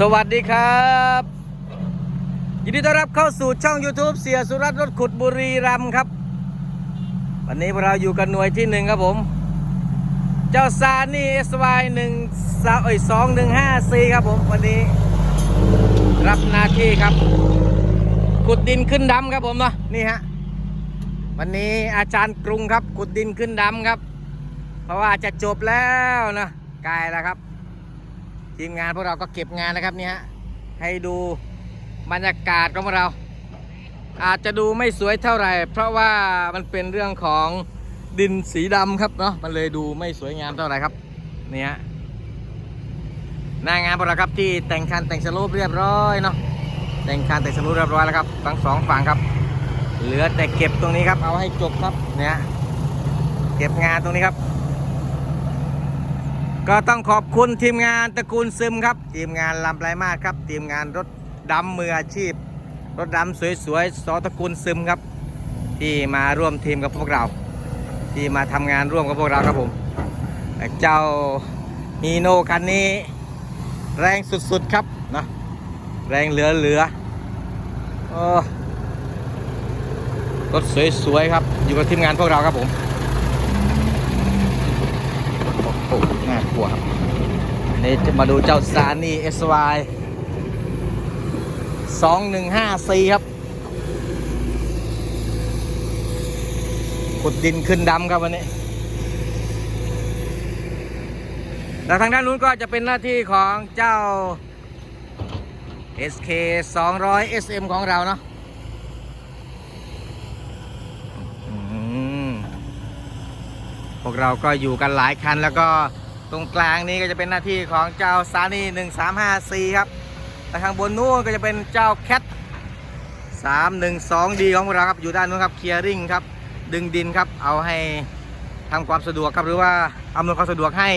สวัสดีครับ ยินดีต้อนรับเข้าสู่ช่อง YouTube เสียสุรัตน์รถขุดบุรีรัมย์ครับ วันนี้พวกเราอยู่กันหน่วยที่หนึ่งครับผม เจ้าซานี่ SY หนึ่งสาเอ้ยสองหนึ่งห้าสี่ครับผมวันนี้ รับหน้าที่ครับ ขุดดินขึ้นดำครับผมเนาะนี่ฮะวันนี้อาจารย์กรุงครับขุดดินขึ้นดำครับ เพราะว่าจะจบแล้วนะใกล้แล้วครับ ทีมงานพวกเราก็เก็บงานนะครับเนี่ยฮะให้ดูบรรยากาศของพวกเรา อาจจะดูไม่สวยเท่าไหร่ เพราะว่ามันเป็นเรื่องของดินสีดำครับเนาะมันเลยดูไม่สวยงามเท่าไหร่ครับเนี่ยฮะหน้างานพวกเราครับที่แต่งคันแต่งสรูปเรียบร้อยเนาะแต่งคันแต่งสรูปเรียบร้อยแล้วครับทั้งสองฝั่งครับ เหลือแต่เก็บตรงนี้ครับเอาให้จบครับเนี่ยเก็บงานตรงนี้ครับ ก็ต้องขอบคุณทีมงานตระกูลซึมครับ ทีมงานลำไรมาศครับ ทีมงานรถดำมืออาชีพ รถดำสวยๆสอตระกูลซึมครับ ที่มาร่วมทีมกับพวกเรา ที่มาทำงานร่วมกับพวกเราครับผม เจ้าฮีโน่คันนี้ แรงสุดๆครับนะแรงเหลือๆโอ้รถสวยๆครับ อยู่กับทีมงานพวกเราครับผม โอ้โหน่า กลัวครับนี่จะมาดูเจ้าซานี่ SY 2154ครับขุดดินขึ้นดำครับวันนี้แล้วทางด้านนู้นก็จะเป็นหน้าที่ของเจ้า SK 200 SM ของเราเนาะอืมพวกเราก็อยู่กันหลายคันแล้วก็ ตรงกลางนี้ก็จะเป็นหน้าที่ของเจ้าซานี่1354ครับ แต่ข้างบนนู้นก็จะเป็นเจ้าแคท312ดีของพวกเราครับอยู่ด้านนู้นครับเคลียร์ริงครับ ดึงดินครับเอาให้ทำความสะดวกครับหรือว่าอำนวยความสะดวกให้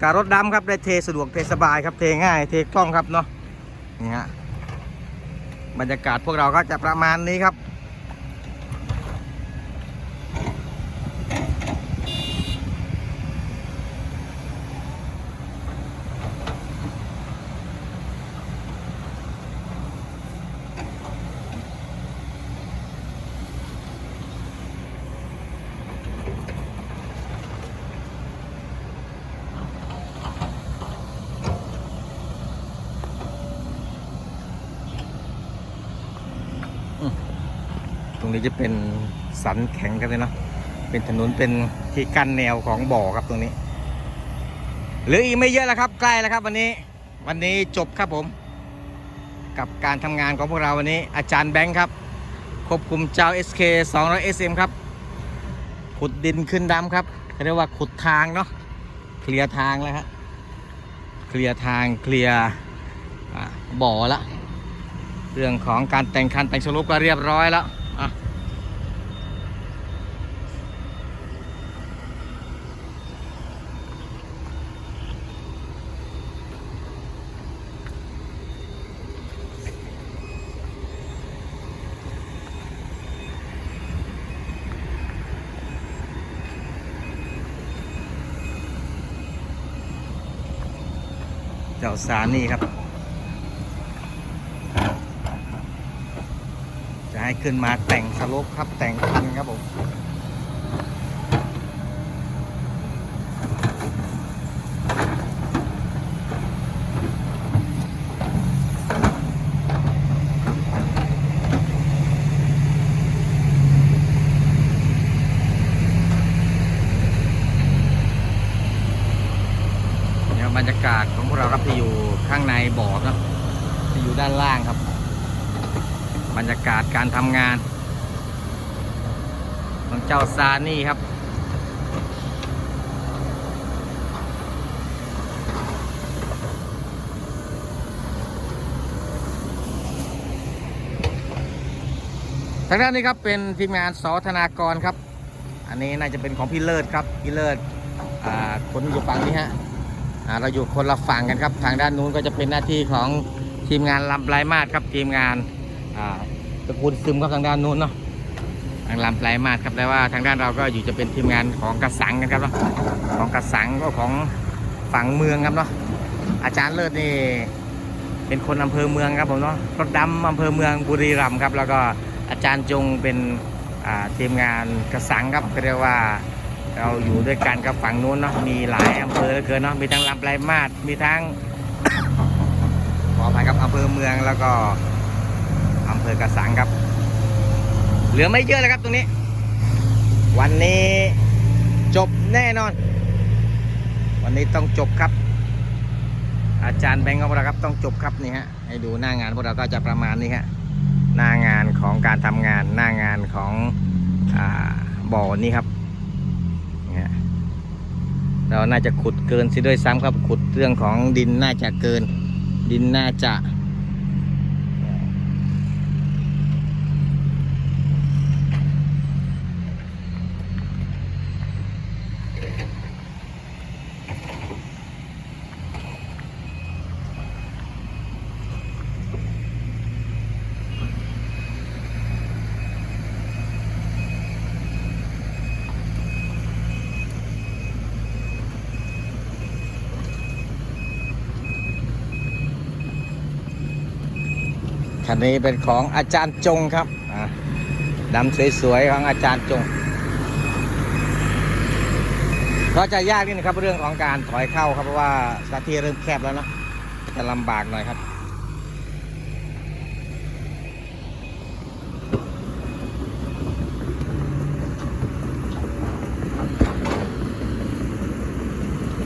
กับรถดำครับได้เทสะดวกเทสบายครับเทง่ายเทคล่องครับเนาะนี่ฮะบรรยากาศพวกเราก็จะประมาณนี้ครับ รงนี้จะเป็นสันแข็งกันเลยเนาะเป็นถนนเป็นที่กั้นแนวของบ่อครับตรงนี้หลืออีกไม่เยอะแล้วครับ ใกล้แล้วครับ วันนี้ วันนี้จบครับผม กับการทำงานของพวกเราวันนี้ อาจารย์แบงค์ครับควบคุมเจ้า SK 200 SM ครับ ขุดดินขึ้นดำครับเรียกว่าขุดทางเนาะเคลียร์ทางแล้วครับเคลียร์ทางเคลียร์บ่อละเรื่องของการแต่งคันแต่งสรุปก็เรียบร้อยแล้ว อะเจ้ารนี่ครับ จะให้ขึ้นมาแต่งสลปครับแต่งคันครับผม เนี่ยบรรยากาศของพวกเราครับที่อยู่ ข้างในบ่อเนอะที่อยู่ด้านล่างครับ บรรยากาศการทำงาน ของเจ้าซานี่ครับทางด้านนี้ครับเป็นทีมงานสอธนากรครับ อันนี้น่าจะเป็นของพี่เลิศครับ พี่เลิศคนอยู่ฝั่งนี้ฮะ เราอยู่คนละฝั่งกันครับ ทางด้านนู้นก็จะเป็นหน้าที่ของทีมงานลำปลายมาศครับทีมงานตระกูลซึมครับทางด้านนู้นเนาะทางลำปลายมาศครับแต่ว่าทางด้านเราก็อยู่จะเป็นทีมงานของกระสังกันครับเนาะของกระสังก็ของฝั่งเมืองครับเนาะอาจารย์เลิศนี่เป็นคนอำเภอเมืองครับผมเนาะรถดำอำเภอเมืองบุรีรัมย์ครับ แล้วก็อาจารย์จงเป็นทีมงานกระสังครับเรียกว่า เราอยู่ด้วยกันกับฝั่งนู้นเนาะมีหลายอำเภอเหลือเกินเนาะมีทั้งลำปลายมาศมีทั้ง ขออภัยครับอำเภอเมืองแล้วก็อำเภอกระสังครับ เหลือไม่เยอะเลยครับตรงนี้ วันนี้จบแน่นอน วันนี้ต้องจบครับ อาจารย์แบงก์ของเราครับต้องจบครับนี่ฮะให้ดูหน้างานพวกเราก็จะประมาณนี้ฮะหน้างานของการทำงานหน้างานของอบ่อนี้ครับ เราน่าจะขุดเกินซิด้วยซ้ำครับขุดเรื่องของดินน่าจะเกิน ดินน่าจะ คันนี้เป็นของอาจารย์จงครับดำสวยๆของอาจารย์จงก็จะยากนิดนะครับเรื่องของการถอยเข้าครับเพราะว่าสถานที่เริ่มแคบแล้วเนะจะลำบากหน่อยครับ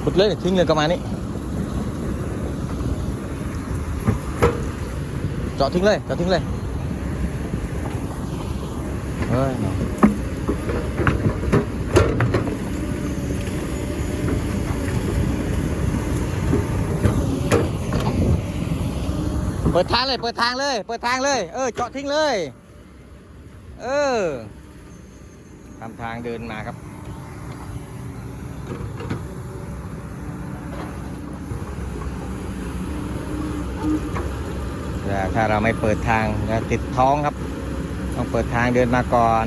ขุดเลยทิ้งเลยประมาณนี้ เจาะทิ้งเลยจาะทิ้งเลยเฮ้ยเปิดทางเลยเปิดทางเลย เปิดทางเลย เออจาะทิ้งเลย เออทำทางเดินมาครับ ถ้าเราไม่เปิดทางจะติดท้องครับ ต้องเปิดทางเดินมาก่อน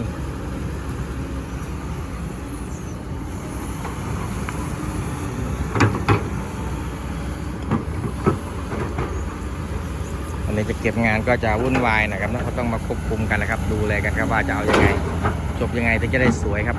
วันนี้จะเก็บงานก็จะวุ่นวายนะครับเขาต้องมาควบคุมกันนะครับ ดูแลกันครับว่าจะเอาอยัางไง จบยังไงถึงจะได้สวยครับ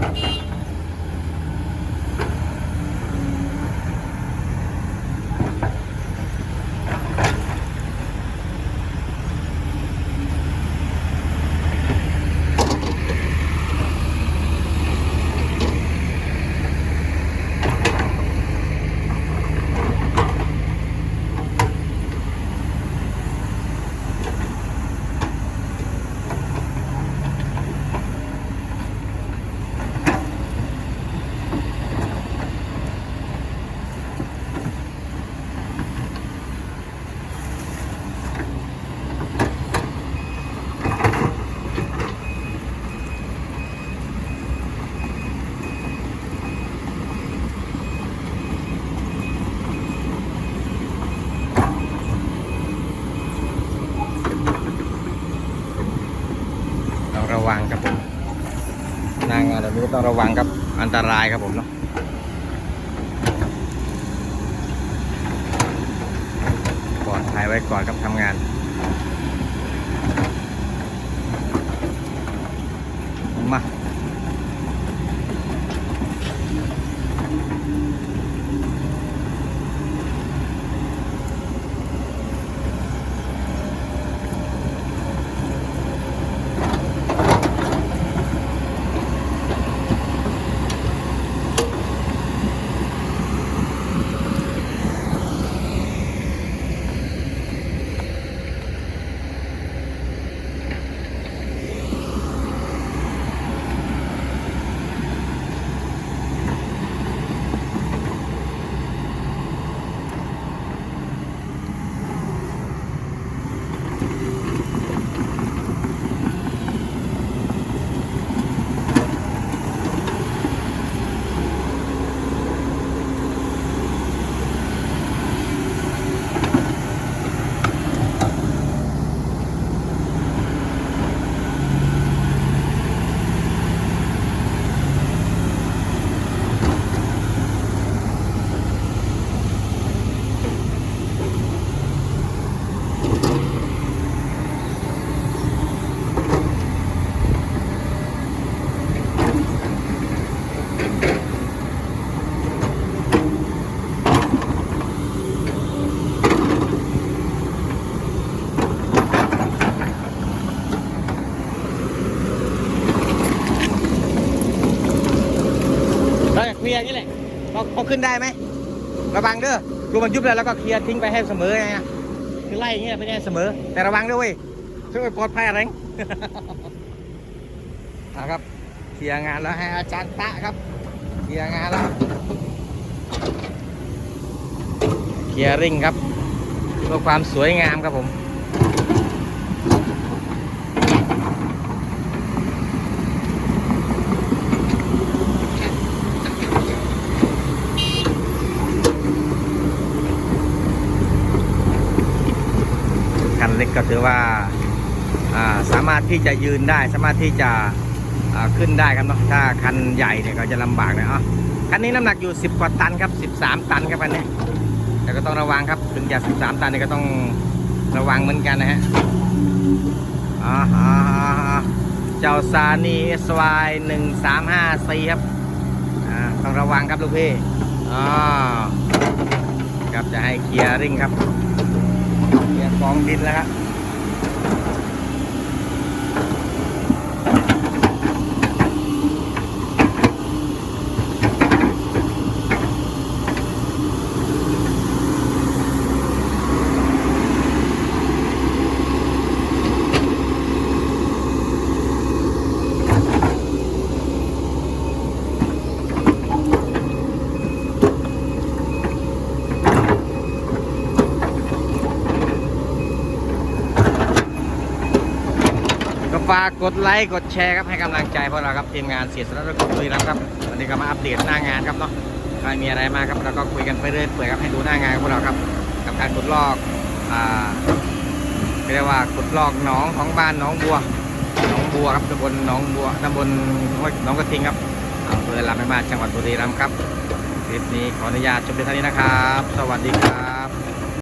ระวังครับผมหนางงานแบบนี้ก็ต้องระวังครับอันตรายครับผมเนาะปลอดภัยไว้ก่อนครับทำงานมา เราเคลียร์นี่แหละก็ขึ้นได้ไหมระวังเด้อรูมันยุบแล้วแล้วก็เคลียร์ทิ้งไปให้เสมอไงคือไล่เงี้ยไปเนี่เสมอ แต่ระวังด้วยเว้ยซึ่งไปปลอดภัยอะไรนะครับเคลียร์งานแล้วให้อาจารย์ตะครับ เคลียร์งานแล้วเคลียร์ริ่งครับเพื่อความสวยงามครับผมคันเล็กก็ถือว่าาสามารถที่จะยืนได้สามารถที่จะ ขึ้นได้ครับเนาะถ้าคันใหญ่เนี่ยก็จะลำบากนะอ๋อคันนี้น้ำหนักอยู่ 10 กว่าตันครับ 13 ตันครับอันนี้แต่ก็ต้องระวังครับถึงจะ 13 ตันนี่ก็ต้องระวังเหมือนกันนะฮะอ่าอ่าอ่าเจ้าซานีเอสวายหนึ่งสามห้าสี่ครับต้องระวังครับลูกพี่อ่าครับจะให้เคลียร์ริ่งครับเคลียร์กองดินแล้วครับากกดไลค์กดแชร์ครับให้กำลังใจพวกเราครับทีมงานเสียสละรถกบุรีรัมครับวันนี้ก็มาอัปเดตหน้างานครับเนาะใครมีอะไรมาครับเราก็คุยกันไปเรื่อยเปื่อยครับให้ดูหน้างานพวกเราครับ กับการขุดลอกอ่าเรียกว่าขุดลอกหนองของบ้านหนองบัวหนองบัวครับตำบลหนองบัวตำบลห้วยหนองกระทิงครับอำเภอลำปางมาจังหวัดบุรีรัมย์ครับคลิปนี้ขออนุญาตจบเพียงเท่านี้นะครับ สวัสดีครับ